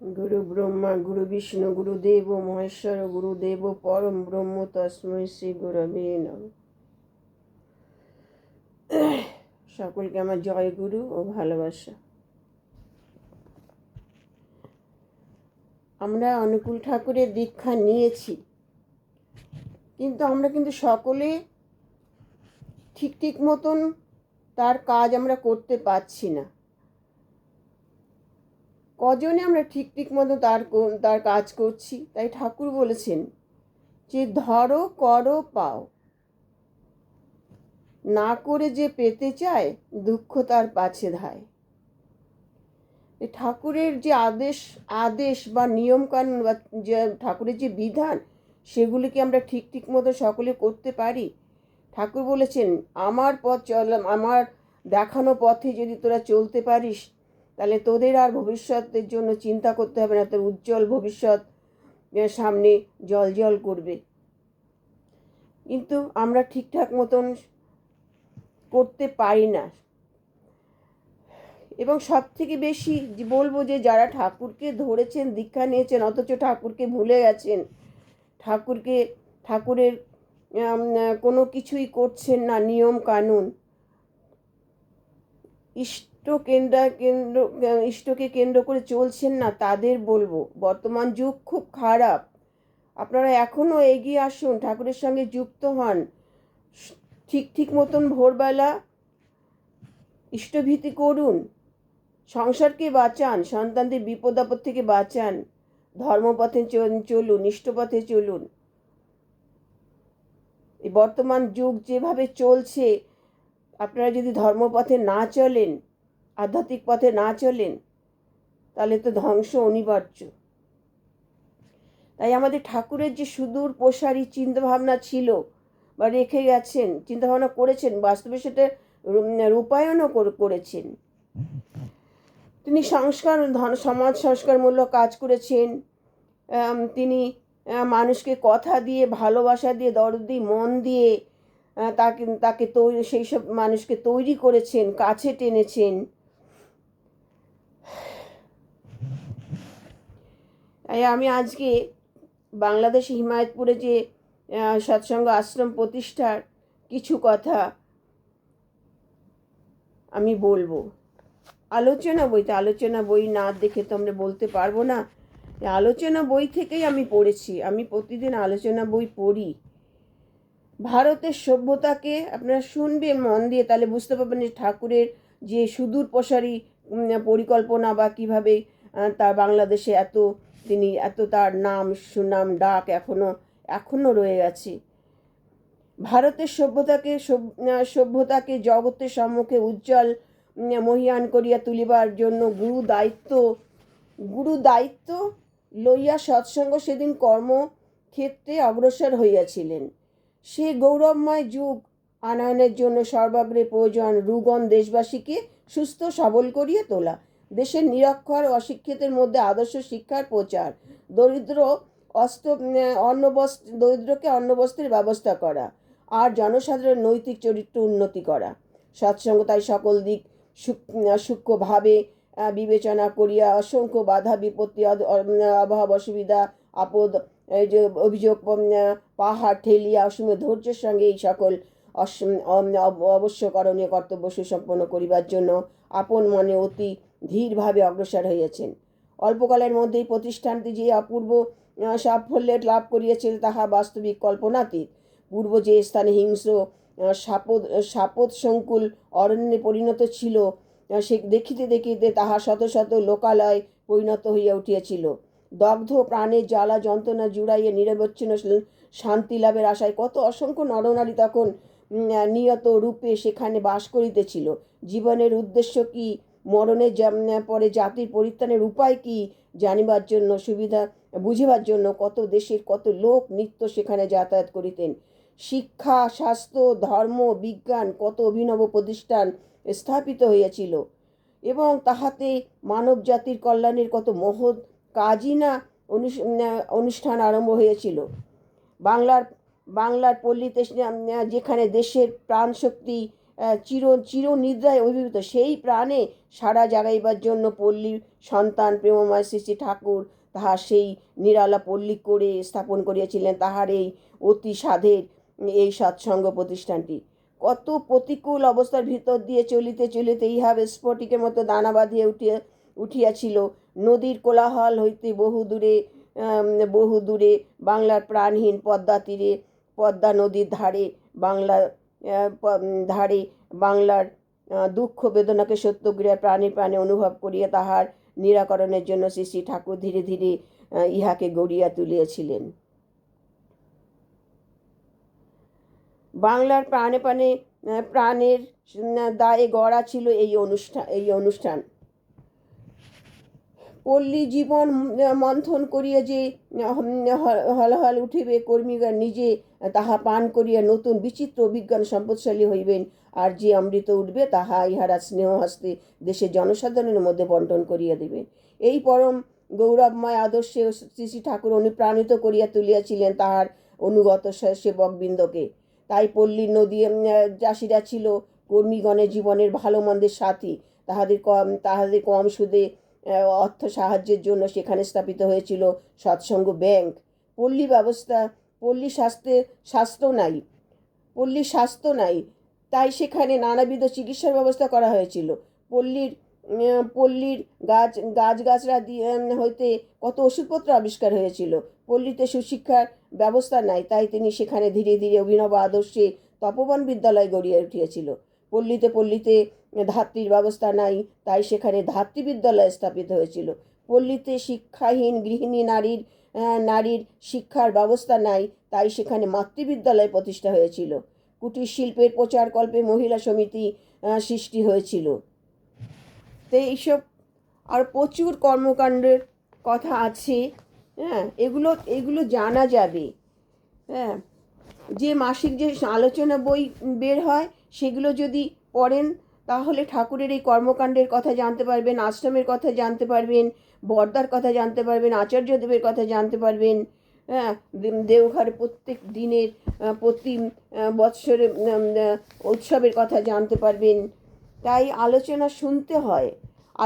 গুরু ব্রহ্মা গুরু বিষ্ণু গুরুদেব মহেশ্বর গুরুদেব পরম ব্রহ্ম তস্মৈ শ্রী গুরবে নম সকলকে আমার জয় গুরু ও ভালোবাসা। আমরা অনুকূল ঠাকুরের দীক্ষা নিয়েছি। কিন্তু আমরা কিন্তু সকলে ঠিক ঠিক মতন তার কাজ আমরা করতে পারছি না। কজনে আমরা ঠিক ঠিক মতো তার তার কাজ করছি, তাই ঠাকুর বলেছেন যে ধরো, করো, পাও। না করে যে পেতে চায়, দুঃখ তার পাছে ধায়। ঠাকুরের যে আদেশ আদেশ বা নিয়ম কানুন বা যে ঠাকুরের যে বিধান, সেগুলিকে আমরা ঠিক ঠিক মতো সকলে করতে পারি। ঠাকুর বলেছেন, আমার পথ চল, আমার দেখানো পথে যদি তোরা চলতে পারিস তাহলে তোদের আর ভবিষ্যতের জন্য চিন্তা করতে হবে না, তোর উজ্জ্বল ভবিষ্যৎ সামনে জল জল করবে। কিন্তু আমরা ঠিকঠাক মতন করতে পারি না। এবং সব থেকে বেশি বলব যে যারা ঠাকুরকে ধরেছেন, দীক্ষা নিয়েছেন, অথচ ঠাকুরকে ভুলে গেছেন, ঠাকুরকে, ঠাকুরের কোনো কিছুই করছেন না, নিয়ম কানুন ইষ্ট কেন্দ্র কেন্দ্র, ইষ্টকে কেন্দ্র করে চলছেন না, তাদের বলব। বর্তমান যুগ খুব খারাপ। আপনারা এখনও এগিয়ে আসুন, ঠাকুরের সঙ্গে যুক্ত হন। ঠিক ঠিক মতন ভোরবেলা ইষ্টভীতি করুন। সংসারকে বাঁচান, সন্তানদের বিপদ আপদ থেকে বাঁচান। ধর্মপথে চল- চলুন, ইষ্টপথে চলুন। বর্তমান যুগ যেভাবে চলছে, আপনারা যদি ধর্মপথে না চলেন আধ্যাত্মিক পথে না চলেন তাহলে তো ধ্বংস অনিবার্য। তাই আমাদের ঠাকুরের যে সুদূর প্রসারী চিন্তাভাবনা ছিল বা রেখে গেছেন, চিন্তাভাবনা করেছেন, বাস্তবে সেটা রূপায়ণও করেছেন। তিনি সংস্কার সমাজ সংস্কারমূলক কাজ করেছেন। তিনি মানুষকে কথা দিয়ে, ভালোবাসা দিয়ে, দরদি মন দিয়ে তাকে তাকে তৈরি সেই সব মানুষকে তৈরি করেছেন, কাছে টেনেছেন। আমি আজকে বাংলাদেশ হিমায়তপুরে যে সৎসঙ্গ আশ্রম প্রতিষ্ঠার কিছু কথা আমি বলব। আলোচনা বইতে আলোচনা বই না দেখে তো আমরা বলতে পারব না। আলোচনা বই থেকেই আমি পড়েছি, আমি প্রতিদিন আলোচনা বই পড়ি। ভারতের সভ্যতাকে আপনারা শুনবে মন দিয়ে, তাহলে বুঝতে পারবেন যে ঠাকুরের যে সুদূর প্রসারী পরিকল্পনা বা কীভাবে তা বাংলাদেশে এত তিনি এত তার নাম, সুনাম, ডাক এখনও এখনও রয়ে গেছে। ভারতের সভ্যতাকে সভ্যতাকে জগতের সম্মুখে উজ্জ্বল মহিয়ান করিয়া তুলিবার জন্য গুরু দায়িত্ব গুরু দায়িত্ব লইয়া সৎসঙ্গ সেদিন কর্মক্ষেত্রে অগ্রসর হইয়াছিলেন। সে গৌরবময় যুগ আনয়নের জন্য সর্বাগ্রে প্রয়োজন রুগন দেশবাসীকে সুস্থ সবল করিয়া তোলা। দেশের নিরক্ষর অশিক্ষিতের মধ্যে আদর্শ শিক্ষার প্রচার, দরিদ্র অস্ত্র অন্নবস্ত্র দরিদ্রকে অন্নবস্ত্রের ব্যবস্থা করা আর জনসাধারণের নৈতিক চরিত্র উন্নতি করা। সৎসঙ্গ তাই সকল দিক সূক- সূক্ষ্মভাবে বিবেচনা করিয়া অসংখ্য বাধা, বিপত্তি অভাব, অসুবিধা, আপদ, এই যে অভিযোগ পাহাড় ঠেলিয়া অসীম ধৈর্যের সঙ্গে এই সকল অবশ্যকরণীয় কর্তব্য সুসম্পন্ন করিবার জন্য আপন মনে অতি ধীরভাবে অগ্রসর হইয়াছেন অল্পকালের মধ্যেই প্রতিষ্ঠানটি যে অপূর্ব সাফল্যের লাভ করিয়াছিল তাহা বাস্তবিক কল্পনাতীত পূর্ব যে স্থানে হিংস্র সাপদ সাপদ সংকুল অরণ্যে পরিণত ছিল সে দেখিতে দেখিতে তাহা শত শত লোকালয় পরিণত হইয়া উঠিয়াছিল। দগ্ধ প্রাণে জ্বালা যন্ত্রণা জুড়াইয়া নিরবচ্ছিন্ন শান্তি লাভের আশায় কত অসংখ্য নরনারী তখন নিয়ত রূপে সেখানে বাস করিতেছিল। জীবনের উদ্দেশ্য কি? মরণের পরে জাতির পরিত্রাণের উপায় কি জানিবার জন্য, সুবিধা বুঝিবার জন্য কত দেশের কত লোক নিত্য সেখানে যাতায়াত করিতেন? শিক্ষা, স্বাস্থ্য, ধর্ম, বিজ্ঞান কত অভিনব প্রতিষ্ঠান স্থাপিত হইয়াছিল? এবং তাহাতে মানব জাতির কল্যাণের কত মহৎ কাজই না অনুষ্ঠান আরম্ভ হয়েছিল বাংলার বাংলার পল্লীতে যেখানে দেশের প্রাণশক্তি চির চির নিদ্রায় অভিভূত। সেই প্রাণে সারা জাগাইবার জন্য পল্লীর সন্তান প্রেমময় শ্রী শ্রী ঠাকুর তাহার সেই নিরালা পল্লী করে স্থাপন করিয়াছিলেন। তাহার এই অতি সাধের এই সৎসঙ্গ প্রতিষ্ঠানটি। কত প্রতিকূল অবস্থার ভিতর দিয়ে চলিতে চলিতে ইহাবে স্ফটিকের মতো দানা বাঁধিয়া উঠিয়া উঠিয়াছিল। নদীর কোলাহল হইতে বহু দূরে বহু দূরে বাংলার প্রাণহীন পদ্মা তীরে পদ্মা নদীর ধারে উম, ধারে বাংলার দুঃখ বেদনাকে সত্যগ্রিয়া প্রাণে প্রাণে অনুভব করিয়া তাহার নিরাকরণের জন্য শ্রী শ্রী ঠাকুর ধীরে ধীরে ইহাকে গড়িয়া তুলিয়াছিলেন। বাংলার প্রাণে প্রাণে প্রাণের দায়ে গড়া ছিল এই অনুষ্ঠান এই অনুষ্ঠান। পল্লী জীবন মন্থন করিয়া যে হলহল উঠিবে, কর্মীগণ নিজে তাহা পান করিয়া নতুন বিচিত্র অভিজ্ঞান সম্পদশালী হইবেন। আর যে অমৃত উঠবে, তাহা ইহারা স্নেহ হস্তে দেশের জনসাধারণের মধ্যে বন্টন করিয়া দিবেন এই পরম গৌরবময় আদর্শে শ্রী শ্রী ঠাকুর অনুপ্রাণিত করিয়া তুলিয়াছিলেন তাহার অনুগত সেবকবৃন্দকে। তাই পল্লী নদী চাষিরা ছিল কর্মীগণের জীবনের ভালো মন্দের সাথী। তাহাদের কম তাহাদের কম সুদে অর্থ সাহায্যের জন্য সেখানে স্থাপিত হয়েছিল সৎসঙ্গ ব্যাংক। পল্লী ব্যবস্থা, পল্লী স্বাস্থ্যে স্বাস্থ্য নাই, পল্লী স্বাস্থ্য নাই, তাই সেখানে নানাবিধ চিকিৎসার ব্যবস্থা করা হয়েছিল। পল্লীর পল্লীর গাছ গাছগাছরা দিয়ে হইতে কত ওষুধপত্র আবিষ্কার হয়েছিল। পল্লীতে সুশিক্ষার ব্যবস্থা নাই, তাই তিনি সেখানে ধীরে ধীরে অভিনব আদর্শে তপবন বিদ্যালয় গড়িয়ে উঠিয়েছিল। পল্লীতে পল্লীতে ধাত্রীর ব্যবস্থা নাই, তাই সেখানে ধাত্রী বিদ্যালয় স্থাপিত হয়েছিল। পল্লীতে শিক্ষাহীন গৃহিণী নারীর নারীর শিক্ষার ব্যবস্থা নাই, তাই সেখানে মাতৃবিদ্যালয় প্রতিষ্ঠা হয়েছিল। কুটির শিল্পের প্রচারকল্পে মহিলা সমিতি সৃষ্টি হয়েছিল। তো এইসব আর প্রচুর কর্মকাণ্ডের কথা আছে হ্যাঁ এগুলো এগুলো জানা যাবে হ্যাঁ। যে মাসিক যে আলোচনা বই বের হয়, সেগুলো যদি পড়েন তাহলে ঠাকুরের এই কর্মকাণ্ডের কথা জানতে পারবেন, আশ্রমের কথা জানতে পারবেন, বর্দার কথা জানতে পারবেন আচার্যদেবের কথা জানতে পারবেন। হ্যাঁ দেওঘর প্রত্যেক দিনের প্রতি বৎসরে উৎসবের কথা জানতে পারবেন। তাই আলোচনা শুনতে হয়,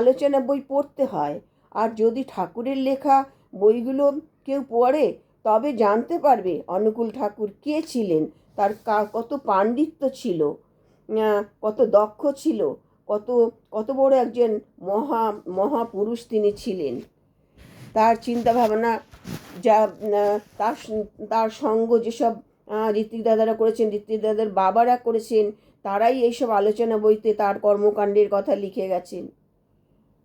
আলোচনা বই পড়তে হয়। আর যদি ঠাকুরের লেখা বইগুলো কেউ পড়ে, তবে জানতে পারবে অনুকূল ঠাকুর কে ছিলেন, তার কত পাণ্ডিত্য ছিল। কত দক্ষ ছিল, কত কত বড় একজন মহা, মহাপুরুষ তিনি ছিলেন। তার চিন্তা ভাবনা যা তার তার সঙ্গ যেসব ঋত্বিক দাদারা করেছেন ঋত্বিক দাদার বাবারা করেছেন, তারাই এইসব আলোচনা বইতে তার কর্মকাণ্ডের কথা লিখে গেছেন।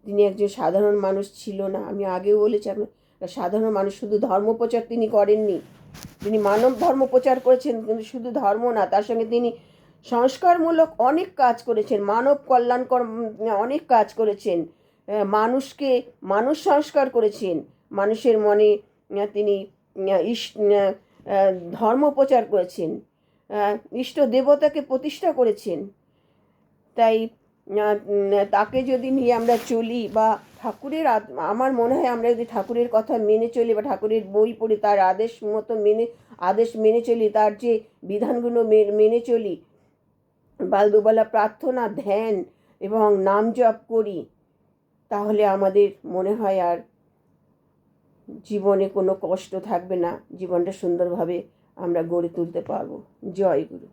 তিনি একজন সাধারণ মানুষ ছিল না। আমি আগেও বলেছি আপনার সাধারণ মানুষ শুধু ধর্মপ্রচার তিনি করেননি। তিনি মানব ধর্ম প্রচার করেছেন, কিন্তু শুধু ধর্ম না, তার সঙ্গে তিনি সংস্কারমূলক অনেক কাজ করেছেন, মানব কল্যাণকর অনেক কাজ করেছেন। মানুষকে, মানুষ সংস্কার করেছেন। মানুষের মনে তিনি ধর্ম প্রচার করেছেন। ইষ্ট দেবতাকে প্রতিষ্ঠা করেছেন। তাই তাকে যদি নিয়ে আমরা চলি বা ঠাকুরের আমার মনে হয় আমরা যদি ঠাকুরের কথা মেনে চলি বা ঠাকুরের বই পড়ি তার আদেশ মতো মেনে, আদেশ মেনে চলি, তার যে বিধানগুলো মেনে চলি বাল দুবেলা প্রার্থনা, ধ্যান এবং নাম জপ করি, তাহলে আমাদের মনে হয় আর জীবনে কোনো কষ্ট থাকবে না। জীবনটা সুন্দরভাবে আমরা গড়ে তুলতে পারব। জয় গুরু।